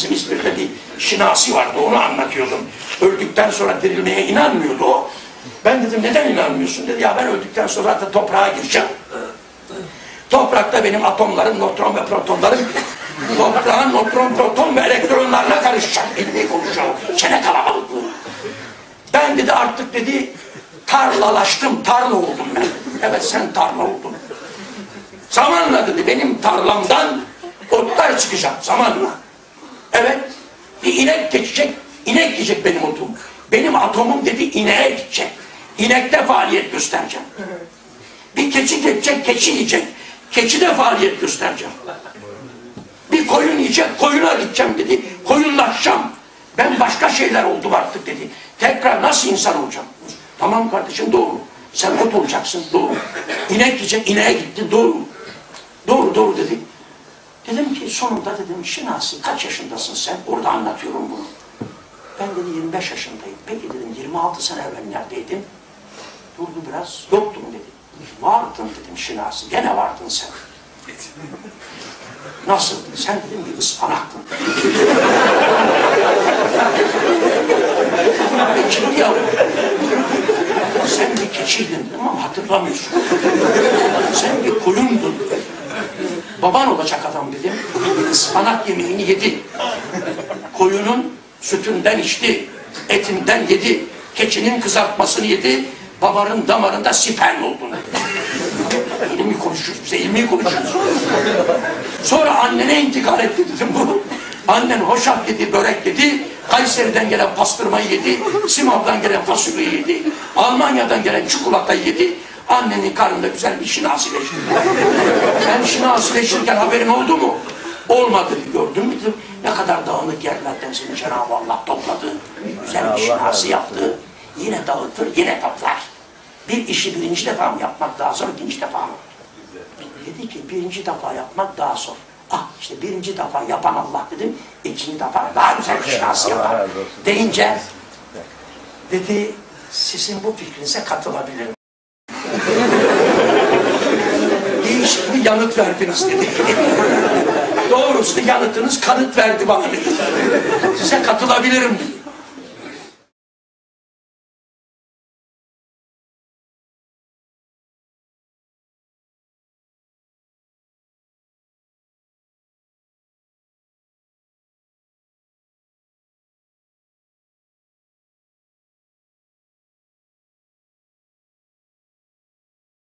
Bizim İzmir'de bir şinasi vardı onu anlatıyordum. Öldükten sonra dirilmeye inanmıyordu o. Ben dedim neden inanmıyorsun dedi. Ya ben öldükten sonra zaten toprağa gireceğim. Toprakta benim atomlarım, nötron ve protonlarım toprağın nötron, proton ve elektronlarla karışacak. Ilmi konuşacağım. Çene kalabalıklığı. Ben dedi artık dedi tarlalaştım, tarla oldum ben. Evet sen tarla oldun. Zamanla dedi benim tarlamdan otlar çıkacak zamanla. Evet bir inek geçecek, inek yiyecek benim otum. Benim atomum dedi ineğe gidecek. İnekte faaliyet göstereceğim. Bir keçi geçecek, keçi yiyecek. Keçi de faaliyet göstereceğim. Bir koyun yiyecek, koyuna gideceğim dedi. Koyunlaşacağım. Ben başka şeyler oldum artık dedi. Tekrar nasıl insan olacağım? Tamam kardeşim doğru. Sen ot olacaksın doğru. İnek yiyecek, ineğe gitti doğru. Doğru doğru dedi. Sonunda dedim Şinasi kaç yaşındasın sen? Orada anlatıyorum bunu. Ben dedi 25 yaşındayım. Peki dedim 26 sene evvel neredeydin? Durdu biraz. Yoktum dedi. Vardın dedim Şinasi. Gene vardın sen. Nasıldın? Sen dedim bir ıspanaktın. Ciddi yavrum. Sen bir keçiydin ama hatırlamıyorsun. Sen bir koyundun. Baban olacak adam dedim. Ispanak yemeğini yedi. Koyunun sütünden içti. Etinden yedi. Keçinin kızartmasını yedi. Babanın damarında sperm oldun. İlmi konuşuyoruz bize, ilmi konuşuyoruz. Sonra annene intikal etti dedim bu. Annen hoşaf yedi, börek yedi. Kayseri'den gelen pastırmayı yedi. Simav'dan gelen fasulyeyi yedi. Almanya'dan gelen çikolatayı yedi. Annenin karnında güzel bir şinasileşti. Ben şinasileşirken haberin oldu mu? Olmadı. Gördün mü? Ne kadar dağınık yerlerden seni Cenab-ı Allah topladı. Güzel bir şinasi yaptı. Yine dağıtır, yine toplar. Bir işi birinci defa mı yapmak daha zor, ikinci defa mı? Dedi ki birinci defa yapmak daha zor. Ah işte birinci defa yapan Allah dedim, ikinci defa daha güzel şinasi yapar. Deyince dedi sizin bu fikrinize katılabilirim. Değişik bir yanıt verdiniz dedi. Doğrusu yanıtınız kanıt verdi bana dedi. Size katılabilirim dedi.